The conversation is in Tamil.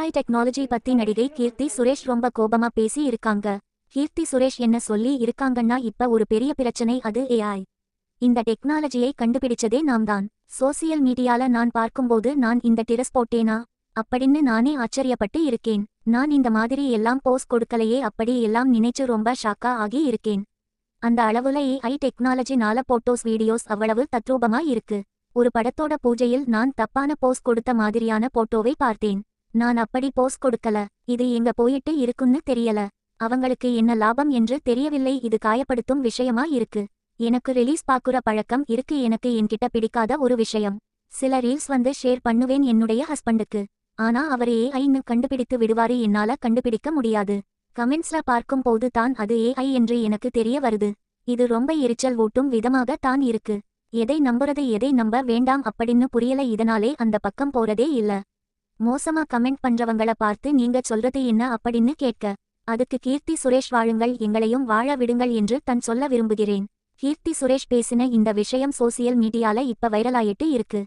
ஏஐ டெக்னாலஜி பத்தி நடிகை கீர்த்தி சுரேஷ் ரொம்ப கோபமா பேசி இருக்காங்க. கீர்த்தி சுரேஷ் என்ன சொல்லி இருக்காங்கன்னா இப்ப ஒரு பெரிய பிரச்சனை அது ஏஐ இந்த டெக்னாலஜியை கண்டுபிடிச்சதே நாம் தான் சோசியல் மீடியால நான் பார்க்கும்போது நான் இந்த டிரஸ் போட்டேனா? அப்படின்னு நானே ஆச்சரியப்பட்டு இருக்கேன். நான் இந்த மாதிரி எல்லாம் போஸ்ட் கொடுக்கலையே அப்படி எல்லாம் நினைச்சு ரொம்ப ஷாக்கா ஆகி இருக்கேன். அந்த அளவுல ஏஐ டெக்னாலஜினால போட்டோஸ் வீடியோஸ் அவ்வளவு தத்ரூபமா இருக்கு. ஒரு படத்தோட பூஜையில் நான் தப்பான போஸ் கொடுத்த மாதிரியான போட்டோவை பார்த்தேன். நான் அப்படி போஸ் கொடுக்கல. இது எங்க போயிட்டு இருக்குன்னு தெரியல. அவங்களுக்கு என்ன லாபம் என்று தெரியவில்லை. இது காயப்படுத்தும் விஷயமா இருக்கு. எனக்கு ரிலீஸ் பாக்குற பழக்கம் இருக்கு. எனக்கு என்கிட்ட பிடிக்காத ஒரு விஷயம். சில ரீல்ஸ் வந்து ஷேர் பண்ணுவேன் என்னுடைய ஹஸ்பண்டுக்கு ஆனா அவர் ஏஐன்னு கண்டுபிடித்து விடுவாரு. என்னால கண்டுபிடிக்க முடியாது. கமெண்ட்ஸ்ல பார்க்கும் போது தான் அது ஏஐ என்று எனக்கு தெரிய வருது. இது ரொம்ப எரிச்சல் ஊட்டும் விதமாக தான் இருக்கு. எதை நம்புறது எதை நம்ப வேண்டாம் அப்படின்னு புரியல. இதனாலே அந்த பக்கம் போறதே இல்ல. மோசமா கமெண்ட் பண்றவங்கள பார்த்து நீங்க சொல்றது என்ன அப்படின்னு கேட்க அதுக்கு கீர்த்தி சுரேஷ் வாழுங்கள் எங்களையும் வாழ விடுங்கள் என்று தன் சொல்ல விரும்புகிறேன். கீர்த்தி சுரேஷ் பேசின இந்த விஷயம் சோசியல் மீடியால இப்ப வைரலாயிட்டு இருக்கு.